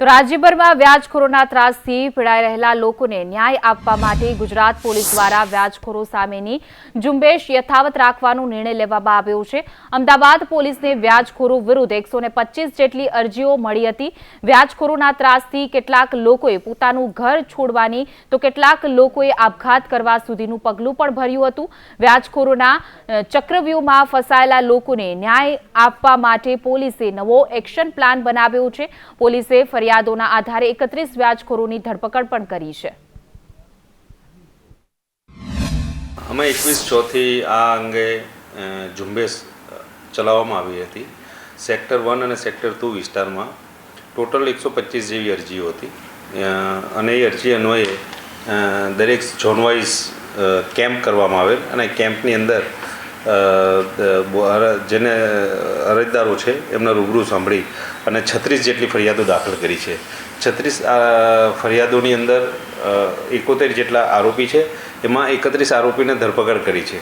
તો રાજ્યભરમાં વ્યાજખોરોના ત્રાસથી પીડાઈ રહેલા લોકોને ન્યાય આપવા માટે ગુજરાત પોલીસ દ્વારા વ્યાજખોરો સામેની ઝુંબેશ યથાવત રાખવાનો નિર્ણય લેવામાં આવ્યો છે. અમદાવાદ પોલીસને વ્યાજખોરો વિરુદ્ધ એકસો જેટલી અરજીઓ મળી હતી. વ્યાજખોરોના ત્રાસથી કેટલાક લોકોએ પોતાનું ઘર છોડવાની તો કેટલાક લોકોએ આપઘાત કરવા સુધીનું પગલું પણ ભર્યું હતું. વ્યાજખોરોના ચક્રવ્યૂહમાં ફસાયેલા લોકોને ન્યાય આપવા માટે પોલીસે નવો એક્શન પ્લાન બનાવ્યો છે. પોલીસે ફરિયાદોના આધારે એકત્રીસ વ્યાજખોરોની ધરપકડ પણ કરી છે. અમે એકવીસ ચોથી આ અંગે ઝુંબેશ ચલાવવામાં આવી હતી. સેક્ટર વન અને સેક્ટર ટુ વિસ્તારમાં ટોટલ એકસો પચીસ જેવી અરજીઓ હતી. અને એ અરજી અન્વયે દરેક ઝોનવાઇઝ કેમ્પ કરવામાં આવેલ અને કેમ્પની અંદર જેને અરજદારો છે, એમના રૂબરૂ સાંભળી અને છત્રીસ જેટલી ફરિયાદો દાખલ કરી છે. છત્રીસ ફરિયાદોની અંદર એકોતેર જેટલા આરોપી છે. એમાં એકત્રીસ આરોપીને ધરપકડ કરી છે.